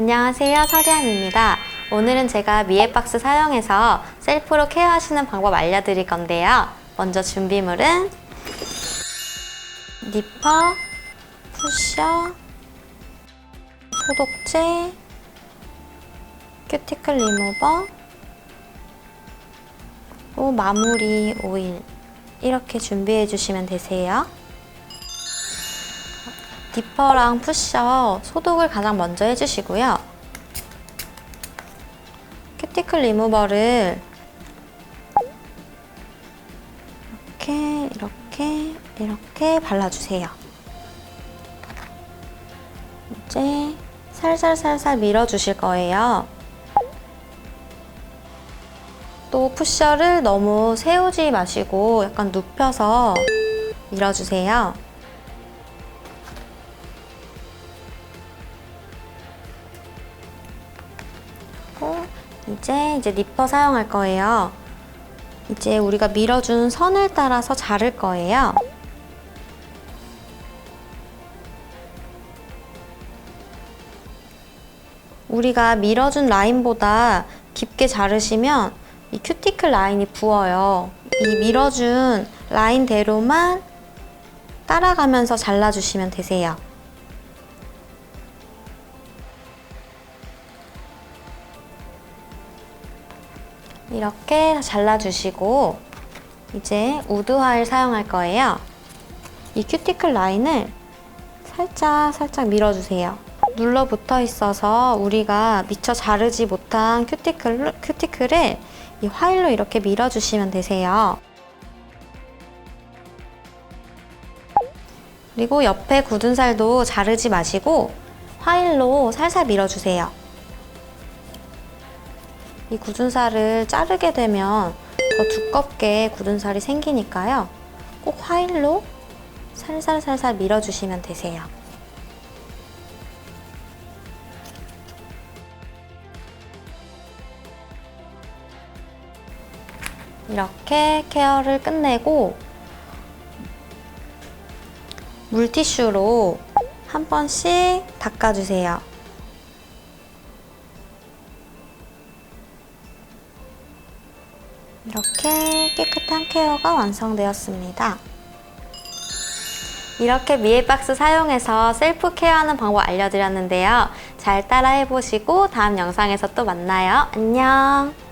안녕하세요. 서리암입니다. 오늘은 제가 미에박스 사용해서 셀프로 케어하시는 방법 알려드릴 건데요. 먼저 준비물은 니퍼, 푸셔, 소독제, 큐티클 리무버, 또 마무리 오일 이렇게 준비해 주시면 되세요. 디퍼랑 푸셔 소독을 가장 먼저 해주시고요. 큐티클 리무버를 이렇게 이렇게 이렇게 발라주세요. 이제 살살살살 밀어주실 거예요. 또 푸셔를 너무 세우지 마시고 약간 눕혀서 밀어주세요. 이제 이제 니퍼 사용할 거예요. 이제 우리가 밀어준 선을 따라서 자를 거예요. 우리가 밀어준 라인보다 깊게 자르시면 이 큐티클 라인이 부어요. 이 밀어준 라인대로만 따라가면서 잘라주시면 되세요. 이렇게 다 잘라주시고 이제 우드 화일 사용할 거예요. 이 큐티클 라인을 살짝 살짝 밀어주세요. 눌러 붙어 있어서 우리가 미처 자르지 못한 큐티클, 큐티클을 이 화일로 이렇게 밀어주시면 되세요. 그리고 옆에 굳은 살도 자르지 마시고 화일로 살살 밀어주세요. 이 굳은 살을 자르게 되면 더 두껍게 굳은 살이 생기니까요. 꼭 화일로 살살살살 밀어주시면 되세요. 이렇게 케어를 끝내고 물티슈로 한 번씩 닦아주세요. 이렇게 깨끗한 케어가 완성되었습니다. 이렇게 미에박스 사용해서 셀프 케어하는 방법 알려드렸는데요. 잘 따라해보시고 다음 영상에서 또 만나요. 안녕!